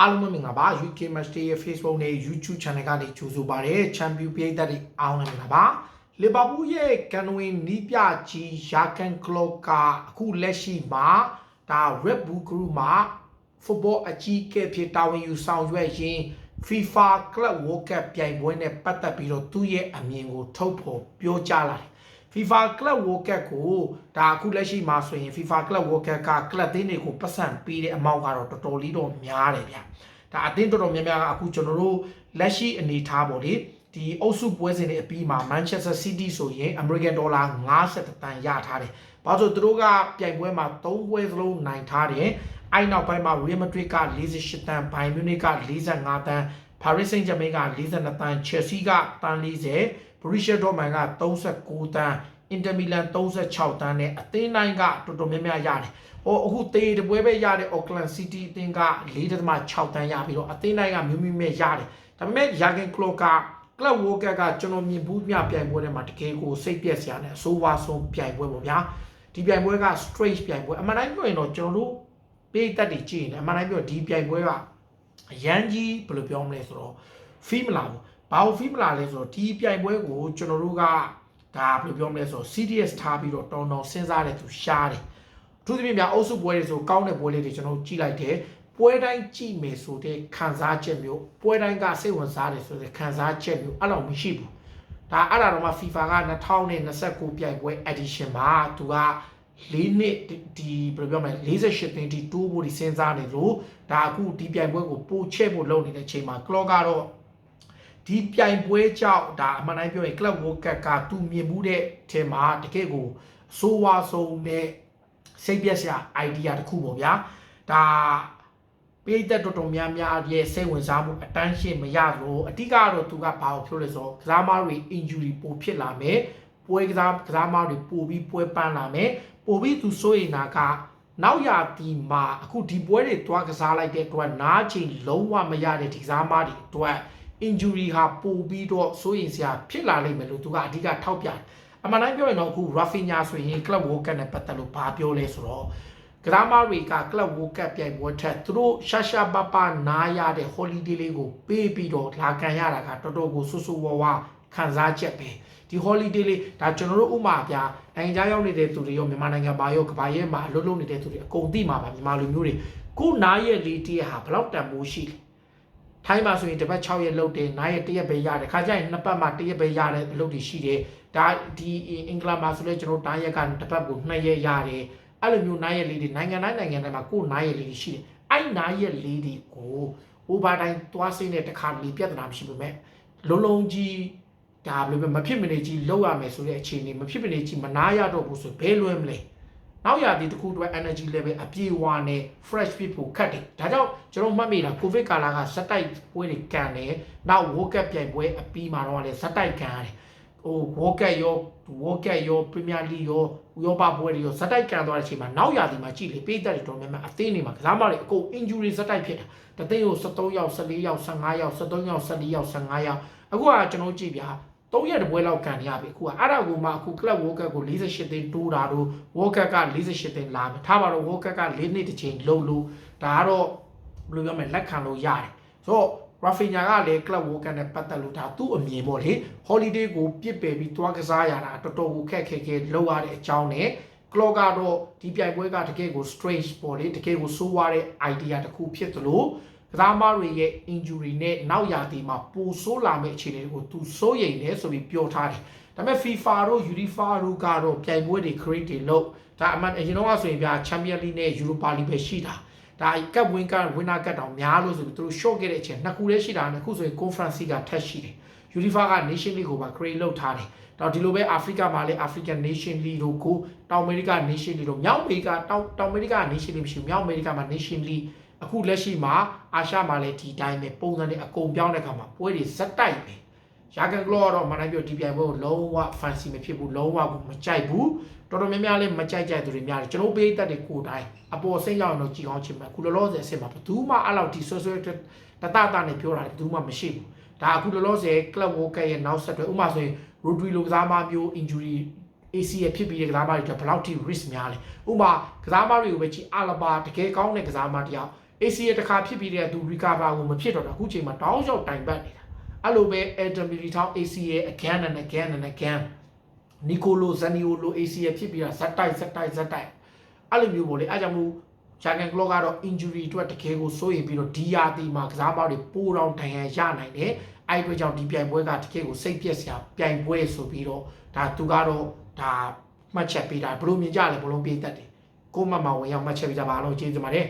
အားလုံးပဲမင်္ဂလာပါ UK Match Day ရဲ့ Facebook နဲ့ YouTube Channel ကနေကြိုဆိုပါရစေ Champion ပြည်သက်တွေအားလုံးပဲမင်္ဂလာပါလီဗာပူးရဲ့ကန်ဝင်နီးပြကြီးယာကန်ကလော့ကအခုလက်ရှိမှာဒါ Red Bull Group မှာ football အကြီးအကဲဖြစ်တာဝန်ယူဆောင်ရွက်ရင်း FIFA Club World Cup ပြိုင်ပွဲနဲ့ပတ်သက်ပြီးတော့သူ့ရဲ့အမြင်ကိုထုတ်ဖော်ပြောကြားလာတယ် FIFA Club World Cup ကိုဒါအခုလက်ရှိမှာဆိုရင် FIFA Club World Cup က club တင်းတွေကိုပတ်စံပေးတဲ့အမောင့်ကတော့တော်တော်လေးတော့များတယ်ဗျ။ဒါအတင်းတော်တော်များများကအခုကျွန်တော်တို့လက်ရှိအနေထားပေါ့လေဒီအုပ်စုပွဲစဉ်တွေအပြီးမှာ Manchester City ဆိုရင် American Dollar 50တန်ရထားတယ်။ဘာလို့သူတို့ကပြိုင်ပွဲမှာ3ပွဲစလုံးနိုင်ထားတယ်။အဲ့နောက်ပိုင်းမှာ Real Madrid က48တန် Bayern Munich က45တန် Paris Saint-Germain က42တန် Chelsea ကတန်40 Borussia Dortmund က39တန်း Inter Milan 36တန်းနဲ့အသင်းတိုင်းကတော်တော်များများရတယ်။ဟောအခုတေးတပွဲပဲရတဲ့ Auckland City အသင်းက4.6တန်းရပြီးတော့အသင်းတိုင်းကမြို့မြို့မဲ့ရတယ်။ဒါပေမဲ့ Jurgen Klopp က Club World Cup ကကျွန်တော်မြင်ဘူးမြပြိုင်ပွဲထဲမှာတကယ်ကိုစိတ်ပြက်စရာနဲ့အဆိုးဝါးဆုံးပြိုင်ပွဲပေါ့ဗျာ။ဒီပြိုင်ပွဲက straight ပြိုင်ပွဲအမှန်တိုင်းပြောရင်တော့ကျွန်တော်တို့ပေးတတ်တွေကြည့်ရင်အမှန်တိုင်းပြောဒီပြိုင်ပွဲကအရန်ကြီးဘယ်လိုပြောမလဲဆိုတော့ fee မလာဘူး။ ဘာလို့ fee မလာလဲဆိုတော့ဒီပြိုင်ပွဲကိုကျွန်တော်တို့ကဒါဘယ်လိုပြောမလဲဆိုတော့ CDS ထားပြီးတော့တောင်းတောင်းစဉ်းစားတဲ့သူရှားတယ်။သူသဖြင့်များအုပ်စုပွဲတွေဆိုကောင်းတဲ့ပွဲလေးတွေကျွန်တော်ကြည့်လိုက်တယ်။ပွဲတိုင်းကြည့်မယ်ဆိုတဲ့ခံစားချက်မျိုးပွဲတိုင်းကစိတ်ဝင်စားတယ်ဆိုတဲ့ခံစားချက်မျိုးအဲ့လိုမရှိဘူး။ဒါအဲ့ဒါတော့မှ FIFA က2029ပြိုင်ပွဲ edition မှာသူက၄နှစ်ဒီဘယ်လိုပြောမလဲ48သိန်းဒီတိုးဖို့ဒီစဉ်းစားနေလို့ဒါအခုဒီပြိုင်ပွဲကိုပို့ချဲ့ဖို့လုပ်နေတဲ့ချိန်မှာ clock ကတော့ ဒီပြိုင်ပွဲကြောင့်ဒါအမှန်တိုင်းပြောရင် club world cup ကသူမြင်မှုတဲ့ထဲမှာတကယ့်ကိုအဆိုးဝါးဆုံးနဲ့စိတ်ပြက်စရာ idea တစ်ခုပေါ့ဗျာဒါပြည်သက်တော်တော်များများရဲ့စိတ်ဝင်စားမှုအတန်းရှင်းမရလို့အတိကတော့သူကဘာကိုပြောလဲဆိုတော့ကစားမတွေ injury ပိုဖြစ်လာမယ်ပွဲကစားကစားမတွေပိုပြီးပွဲပန်းလာမယ်ပိုပြီးသူစိုးရိမ်တာကနောက်ရာတီမှာအခုဒီပွဲတွေတွားကစားလိုက်တဲ့အတွက်နားချိန်လုံးဝမရတဲ့ဒီကစားမတွေအတွက် injury ဟာပိုပြီးတော့စိုးရိမ်စရာဖြစ်လာလိမ့်မယ်လို့သူကအဓိကထောက်ပြတယ်အမှန်တိုင်းပြောရင်တော့အခု Rafinha ဆိုရင် club world cup နဲ့ပတ်သက်လို့ဘာပြောလဲဆိုတော့ဂရမာတွေက club world cup ပြိုင်ပွဲထက်သူတို့ရှာရှာပပနားရတဲ့ holiday လေးကိုပေးပြီးတော့လာခံရတာကတော်တော်ကိုဆူဆူဝါဝါခံစားချက်ပဲဒီ holiday လေးဒါကျွန်တော်တို့ဥမာပြနိုင်ငံခြားရောက်နေတဲ့သူတွေရောမြန်မာနိုင်ငံမှာရောကဘာရဲမှာအလုပ်လုပ်နေတဲ့သူတွေအကုန်သိမှာပါမြန်မာလူမျိုးတွေကိုနားရဲ့လေးတည်းဟာဘယ်တော့တန်ဖိုးရှိလဲ ထိုင်းမှာဆိုရင်တစ်ပတ်6ရက်လုပ်တယ်နားရက်1ရက်ပဲရတယ်ခါကျရင်နှစ်ပတ်မှ1ရက်ပဲရတဲ့အလုပ်တွေရှိတယ်ဒါဒီအင်္ဂလန်မှာဆိုလဲကျွန်တော်တိုင်းရက်ကတစ်ပတ်ကို2ရက်ရတယ်အဲ့လိုမျိုးနားရက်လေးတွေနိုင်ငံတိုင်းနိုင်ငံတိုင်းမှာကိုယ်နားရက်လေးတွေရှိတယ်အဲ့နားရက်လေးတွေကို over time သွားစိမ့်တဲ့တစ်ခါလေးပြဿနာမရှိပါမဲ့လုံးလုံးကြီးဒါဘယ်လိုပဲမဖြစ်မနေကြီးလောက်ရမယ်ဆိုတဲ့အခြေအနေမဖြစ်မနေကြီးမနာရတော့ဘူးဆိုဘဲလွဲမလဲ နောက်ရသည်တစ်ခုအတွက် energy level အပြေဝါနဲ့ fresh ဖြစ်ဖို့ခက်တယ်ဒါကြောင့်ကျွန်တော်မှတ်မိတာ covid ကာလကစက်တိုက်ပွဲတွေကန်တယ်နောက် world cup ပြိုင်ပွဲအပြီးမှာတော့လည်းစက်တိုက်ကန်ရတယ်ဟို world cup ရော world cup ရော premier league ရောဥရောပပွဲတွေရောစက်တိုက်ကန်သွားတဲ့အချိန်မှာနောက်ရသည်မှာကြည့်လေပေးသက်တွေတော်များများအသင်းတွေမှာကစားမတွေအကုန် injury စက်တိုက်ဖြစ်တာတသိန်းကို73ယောက်14ယောက်15ယောက်73ယောက်14ယောက်15ယောက်အခုကကျွန်တော်ကြည့်ပြ 3ရက်တပွဲလောက်ကန်ရပြီအခုကအဲ့ဒါကိုမှအခု club world cup ကို48သိန်းတိုးတာတို့ world cup က48သိန်းလာမယ်ထားပါတော့ world cup က4နှစ်တစ်ချိန်လုံးလို့ဒါကတော့ဘယ်လိုပြောမလဲလက်ခံလို့ရတယ်ဆိုတော့ Rafinha ကလည်း club world cup နဲ့ပတ်သက်လို့ဒါသူ့အမြင်ပေါ့လေ holiday ကိုပြစ်ပယ်ပြီးတွားကစားရတာတော်တော်ကိုခက်ခဲခဲလောက်ရတဲ့အကြောင်းနဲ့ clock ကတော့ဒီပြိုင်ပွဲကတကယ်ကို strange ပေါ့လေတကယ်ကိုဆိုးွားတဲ့ idea တစ်ခုဖြစ်သလို ကစားမတွေရဲ့ injury နဲ့နောက်ရာသီမှာပိုဆိုးလာမယ့်အခြေအနေတွေကိုသူစိုးရိမ်တယ်ဆိုပြီးပြောထားတယ်။ဒါပေမဲ့ FIFA တို့ UEFA တို့ကတော့ပြိုင်ပွဲတွေ create တွေလုပ်ဒါအမှန်အရင်တော့ဆိုရင်ဗျာ Champions League နဲ့ Europa League ပဲရှိတာ။ဒါကပ်ဝင်းကဝင်းနာကတ်တောင်များလို့ဆိုပြီးသူတို့ short ခဲ့တဲ့အချိန်နှစ်ခုတည်းရှိတာနဲ့အခုဆိုရင် Conference ကထက်ရှိတယ်။ UEFA က Nation League ကိုပါ create လုပ်ထားတယ်။တော့ဒီလိုပဲအာဖရိကမှာလည်း African Nation League တို့ကိုတောင်အမေရိက Nation League တို့မြောက်အမေရိကတောင်တောင်အမေရိက Nation League မရှိဘူးမြောက်အမေရိကမှာ Nation League အခုလက်ရှိမှာအာရှမှာလည်းဒီတိုင်းပဲပုံစံတွေအကုန်ပြောင်းတဲ့ခါမှာပွဲတွေဇက်တိုက်ပဲရာဂန်ကလောကတော့မနိုင်ပြောဒီပြိုင်ပွဲကိုလုံးဝ fancy မဖြစ်ဘူးလုံးဝမကြိုက်ဘူးတော်တော်များများလည်းမကြိုက်ကြသူတွေများတယ်ကျွန်တော်ပေးတတ်တဲ့ကိုတိုင်းအပေါ်စိတ်ရောက်တော့ကြည်ကောင်းချင်မှာအခုလောလောဆယ်အစ်မှာဘယ်သူမှအဲ့လောက်ဒီဆွဆွတတတတနဲ့ပြောတာဘယ်သူမှမရှိဘူးဒါအခုလောလောဆယ် club world cup ရဲ့နောက်ဆက်တွဲဥပမာဆိုရင် Rodri လိုကစားမမျိုး injury AC ရဖြစ်ပြီးတဲ့ကစားမတွေအတွက်ဘယ်လောက်ထိ risk များလဲဥပမာကစားမတွေကိုပဲကြည့်အလဘာတကယ်ကောင်းတဲ့ကစားမတယောက် AC ရဲ့တစ်ခါဖြစ်ပြီးတဲ့သူ recover ကိုမဖြစ်တော့တာအခုချိန်မှာတောင်းလျှောက်တိုင်ပတ်နေတာအဲ့လိုပဲ Adam Militao AC ရဲ့ again and again and again Nicolo Zaniolo AC ရဲ့ဖြစ်ပြီးတာဇက်တိုက်ဇက်တိုက်ဇက်တိုက်အဲ့လိုမျိုးပေါ့လေအဲ့ကြောင့်မို့ဂျာကန်ကလော့ကတော့ injury အတွက်တကယ်ကိုစိုးရိမ်ပြီးတော့ဒီယာတီမှာကစားပေါက်တွေပိုးတောင်ဒဏ်ရာရနိုင်တယ်အဲ့ဒီအတွက်ကြောင့်ဒီပြိုင်ပွဲကတကယ်ကိုစိတ်ပြက်စရာပြိုင်ပွဲဆိုပြီးတော့ဒါသူကတော့ဒါမှတ်ချက်ပေးတာဘယ်လိုမြင်ကြလဲဘလုံးပြေးတတ်တယ်ကိုမမဝင်ရောက်မှတ်ချက်ပေးကြပါအောင်ကျေးဇူးပါတယ်